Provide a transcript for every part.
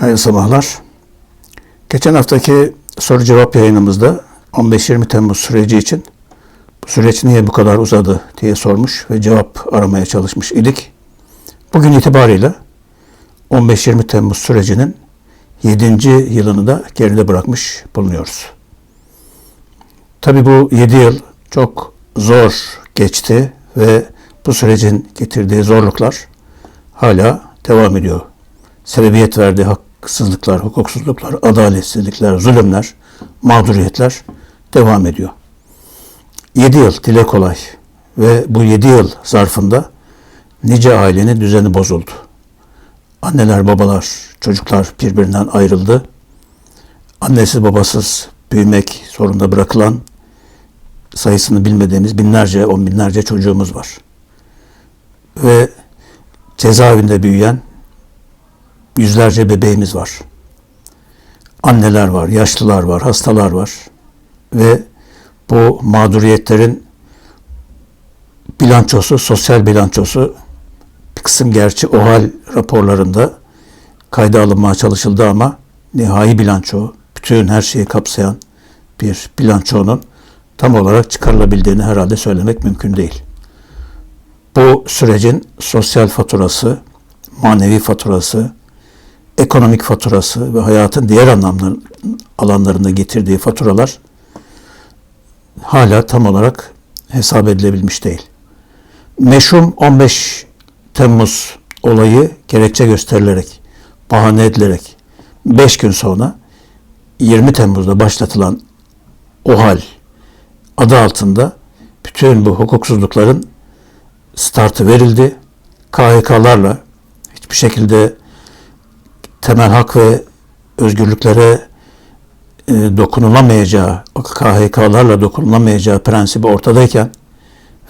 Hayırlı sabahlar. Geçen haftaki soru cevap yayınımızda 15-20 Temmuz süreci için bu süreç niye bu kadar uzadı diye sormuş ve cevap aramaya çalışmış idik. Bugün itibariyle 15-20 Temmuz sürecinin 7. yılını da geride bırakmış bulunuyoruz. Tabi bu 7 yıl çok zor geçti ve bu sürecin getirdiği zorluklar hala devam ediyor. Sebebiyet verdiği haksızlıklar, hukuksuzluklar, adaletsizlikler, zulümler, mağduriyetler devam ediyor. 7 yıl dile kolay ve bu 7 yıl zarfında nice ailenin düzeni bozuldu. Anneler, babalar, çocuklar birbirinden ayrıldı. Annesiz babasız büyümek zorunda bırakılan sayısını bilmediğimiz binlerce, on binlerce çocuğumuz var. Ve cezaevinde büyüyen yüzlerce bebeğimiz var. Anneler var, yaşlılar var, hastalar var. Ve bu mağduriyetlerin bilançosu, sosyal bilançosu bir kısım gerçi OHAL raporlarında kayda alınmaya çalışıldı ama nihai bilanço, bütün her şeyi kapsayan bir bilançonun tam olarak çıkarılabildiğini herhalde söylemek mümkün değil. Bu sürecin sosyal faturası, manevi faturası, ekonomik faturası ve hayatın diğer anlamlar, alanlarında getirdiği faturalar hala tam olarak hesap edilebilmiş değil. Meşhum 15 Temmuz olayı gerekçe gösterilerek, bahane edilerek 5 gün sonra 20 Temmuz'da başlatılan OHAL adı altında bütün bu hukuksuzlukların startı verildi. KHK'larla hiçbir şekilde temel hak ve özgürlüklere e, dokunulamayacağı, KHK'larla dokunulamayacağı prensibi ortadayken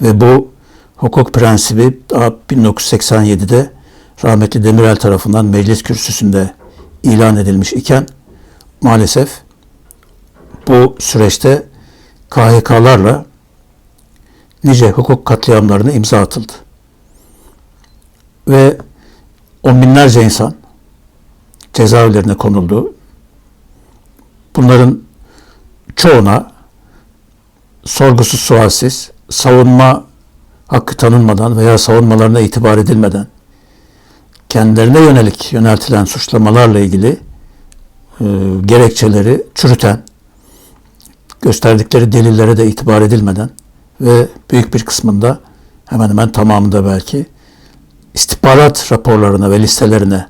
ve bu hukuk prensibi daha 1987'de rahmetli Demirel tarafından meclis kürsüsünde ilan edilmiş iken maalesef bu süreçte KHK'larla nice hukuk katliamlarına imza atıldı. Ve on binlerce insan cezaevlerine konuldu. Bunların çoğuna sorgusuz sualsiz savunma hakkı tanınmadan veya savunmalarına itibar edilmeden kendilerine yönelik yöneltilen suçlamalarla ilgili e, gerekçeleri çürüten, gösterdikleri delillere de itibar edilmeden ve büyük bir kısmında hemen hemen tamamında belki istihbarat raporlarına ve listelerine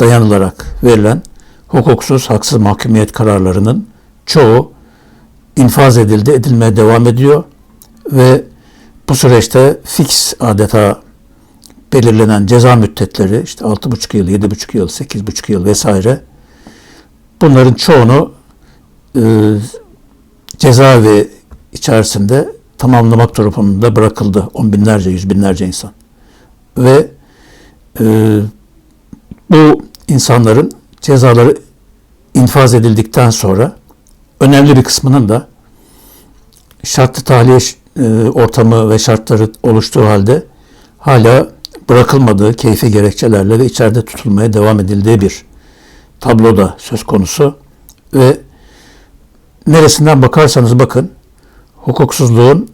dayanılarak verilen hukuksuz, haksız mahkumiyet kararlarının çoğu infaz edildi, edilmeye devam ediyor ve bu süreçte fix adeta belirlenen ceza müddetleri işte 6,5 yıl, 7,5 yıl, 8,5 yıl vesaire bunların çoğunu e, cezaevi içerisinde tamamlamak durumunda bırakıldı on binlerce, yüz binlerce insan. Ve e, bu insanların cezaları infaz edildikten sonra önemli bir kısmının da şartlı tahliye e, ortamı ve şartları oluştuğu halde hala bırakılmadığı keyfi gerekçelerle ve içeride tutulmaya devam edildiği bir tablo da söz konusu. Ve neresinden bakarsanız bakın hukuksuzluğun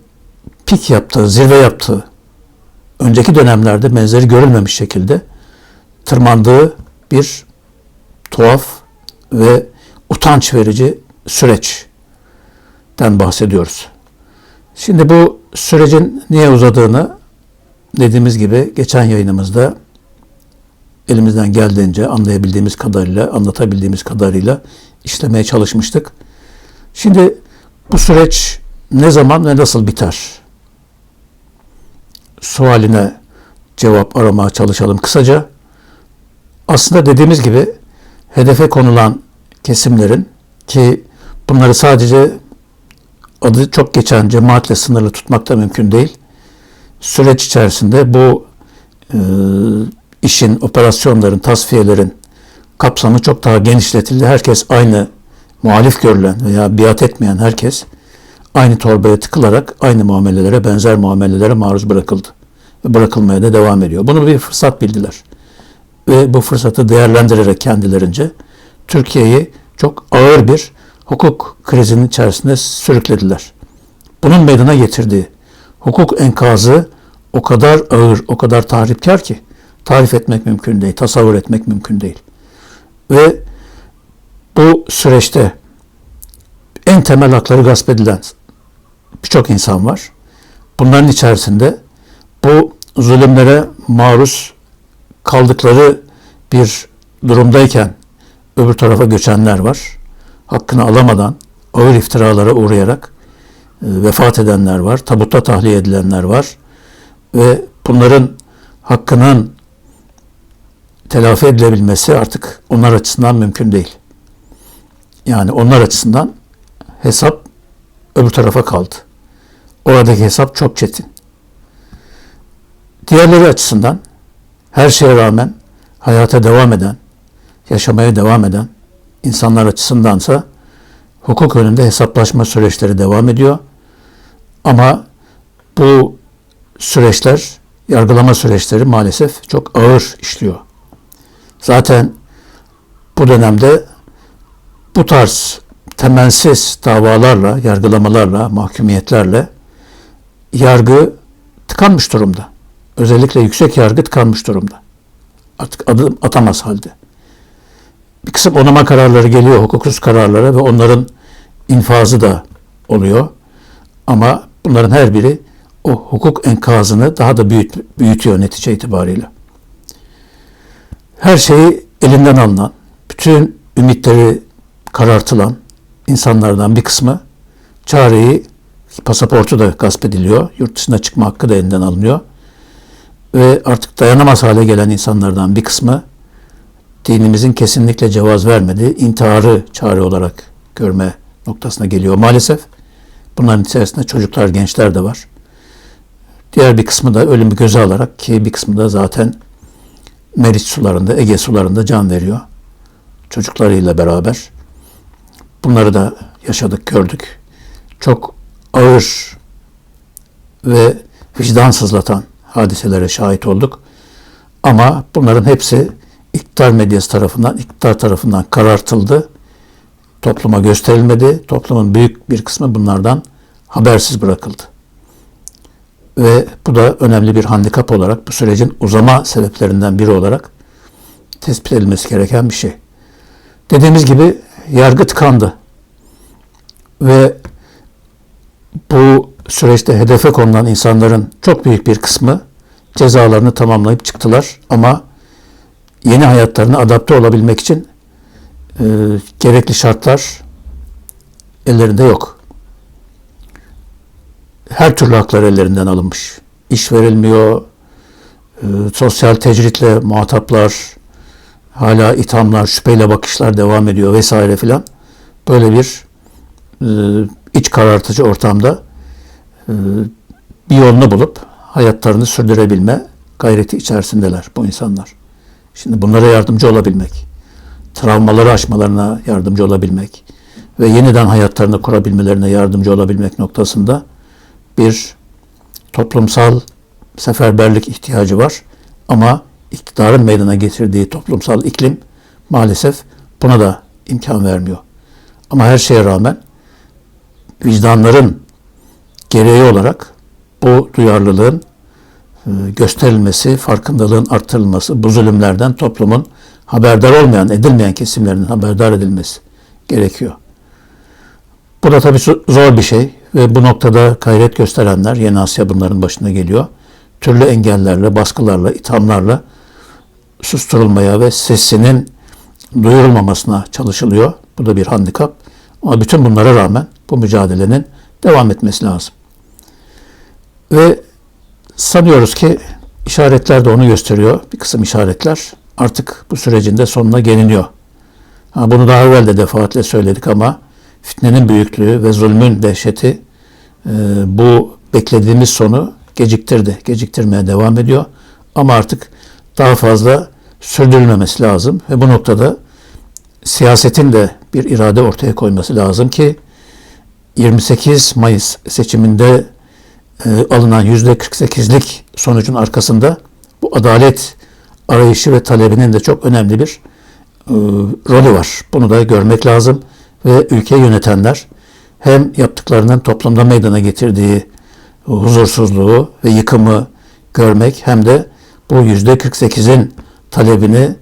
pik yaptığı, zirve yaptığı önceki dönemlerde benzeri görülmemiş şekilde tırmandığı bir tuhaf ve utanç verici süreçten bahsediyoruz. Şimdi bu sürecin niye uzadığını dediğimiz gibi geçen yayınımızda elimizden geldiğince anlayabildiğimiz kadarıyla, anlatabildiğimiz kadarıyla işlemeye çalışmıştık. Şimdi bu süreç ne zaman ve nasıl biter? Sualine cevap aramaya çalışalım kısaca. Aslında dediğimiz gibi hedefe konulan kesimlerin ki bunları sadece adı çok geçen cemaatle sınırlı tutmak da mümkün değil. Süreç içerisinde bu e, işin, operasyonların, tasfiyelerin kapsamı çok daha genişletildi. Herkes aynı muhalif görülen veya biat etmeyen herkes aynı torbaya tıkılarak aynı muamelelere, benzer muamelelere maruz bırakıldı. Ve bırakılmaya da devam ediyor. Bunu bir fırsat bildiler. Ve bu fırsatı değerlendirerek kendilerince Türkiye'yi çok ağır bir hukuk krizinin içerisinde sürüklediler. Bunun meydana getirdiği hukuk enkazı o kadar ağır, o kadar tahripkar ki tarif etmek mümkün değil, tasavvur etmek mümkün değil. Ve bu süreçte en temel hakları gasp edilen birçok insan var. Bunların içerisinde bu zulümlere maruz kaldıkları bir durumdayken öbür tarafa göçenler var. Hakkını alamadan ağır iftiralara uğrayarak e, vefat edenler var. Tabutta tahliye edilenler var. Ve bunların hakkının telafi edilebilmesi artık onlar açısından mümkün değil. Yani onlar açısından hesap öbür tarafa kaldı. Oradaki hesap çok çetin. Diğerleri açısından her şeye rağmen hayata devam eden, yaşamaya devam eden insanlar açısındansa hukuk önünde hesaplaşma süreçleri devam ediyor. Ama bu süreçler, yargılama süreçleri maalesef çok ağır işliyor. Zaten bu dönemde bu tarz temelsiz davalarla, yargılamalarla, mahkumiyetlerle yargı tıkanmış durumda. Özellikle yüksek yargı tıkanmış durumda. Artık adım atamaz halde. Bir kısım onama kararları geliyor, hukuksuz kararlara ve onların infazı da oluyor. Ama bunların her biri o hukuk enkazını daha da büyüt, büyütüyor netice itibariyle. Her şeyi elinden alınan, bütün ümitleri karartılan insanlardan bir kısmı çareyi, pasaportu da gasp ediliyor, yurt dışına çıkma hakkı da elinden alınıyor. Ve artık dayanamaz hale gelen insanlardan bir kısmı dinimizin kesinlikle cevaz vermediği intiharı çare olarak görme noktasına geliyor maalesef. Bunların içerisinde çocuklar, gençler de var. Diğer bir kısmı da ölümü göze alarak ki bir kısmı da zaten Meriç sularında, Ege sularında can veriyor. Çocuklarıyla beraber. Bunları da yaşadık, gördük. Çok ağır ve vicdan sızlatan hadiselere şahit olduk. Ama bunların hepsi iktidar medyası tarafından, iktidar tarafından karartıldı. Topluma gösterilmedi. Toplumun büyük bir kısmı bunlardan habersiz bırakıldı. Ve bu da önemli bir handikap olarak, bu sürecin uzama sebeplerinden biri olarak tespit edilmesi gereken bir şey. Dediğimiz gibi yargı tıkandı. Ve süreçte hedefe konulan insanların çok büyük bir kısmı cezalarını tamamlayıp çıktılar. Ama yeni hayatlarına adapte olabilmek için e, gerekli şartlar ellerinde yok. Her türlü haklar ellerinden alınmış. İş verilmiyor, e, sosyal tecritle muhataplar, hala ithamlar, şüpheyle bakışlar devam ediyor vesaire filan. Böyle bir e, iç karartıcı ortamda bir yolunu bulup hayatlarını sürdürebilme gayreti içerisindeler bu insanlar. Şimdi bunlara yardımcı olabilmek, travmaları aşmalarına yardımcı olabilmek ve yeniden hayatlarını kurabilmelerine yardımcı olabilmek noktasında bir toplumsal seferberlik ihtiyacı var. Ama iktidarın meydana getirdiği toplumsal iklim maalesef buna da imkan vermiyor. Ama her şeye rağmen vicdanların gereği olarak bu duyarlılığın e, gösterilmesi, farkındalığın artırılması, bu zulümlerden toplumun haberdar olmayan, edilmeyen kesimlerinin haberdar edilmesi gerekiyor. Bu da tabii zor bir şey ve bu noktada gayret gösterenler, Yeni Asya bunların başına geliyor. Türlü engellerle, baskılarla, ithamlarla susturulmaya ve sesinin duyurulmamasına çalışılıyor. Bu da bir handikap. Ama bütün bunlara rağmen bu mücadelenin devam etmesi lazım. Ve sanıyoruz ki işaretler de onu gösteriyor. Bir kısım işaretler artık bu sürecin de sonuna geliniyor. Ha, bunu daha evvel de defaatle söyledik ama fitnenin büyüklüğü ve zulmün dehşeti e, bu beklediğimiz sonu geciktirdi. Geciktirmeye devam ediyor. Ama artık daha fazla sürdürülmemesi lazım ve bu noktada siyasetin de bir irade ortaya koyması lazım ki 28 Mayıs seçiminde e, alınan %48'lik sonucun arkasında bu adalet arayışı ve talebinin de çok önemli bir e, rolü var. Bunu da görmek lazım ve ülke yönetenler hem yaptıklarının toplumda meydana getirdiği huzursuzluğu ve yıkımı görmek hem de bu yüzde 48'in talebini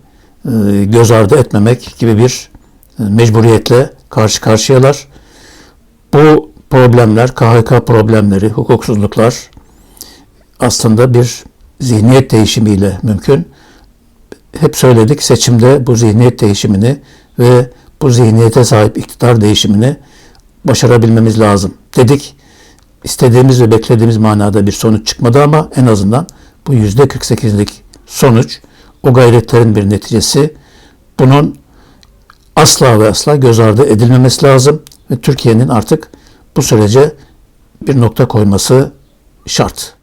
e, göz ardı etmemek gibi bir e, mecburiyetle karşı karşıyalar. Bu problemler, KHK problemleri, hukuksuzluklar aslında bir zihniyet değişimiyle mümkün. Hep söyledik seçimde bu zihniyet değişimini ve bu zihniyete sahip iktidar değişimini başarabilmemiz lazım dedik. İstediğimiz ve beklediğimiz manada bir sonuç çıkmadı ama en azından bu yüzde 48'lik sonuç o gayretlerin bir neticesi. Bunun asla ve asla göz ardı edilmemesi lazım ve Türkiye'nin artık bu sürece bir nokta koyması şart.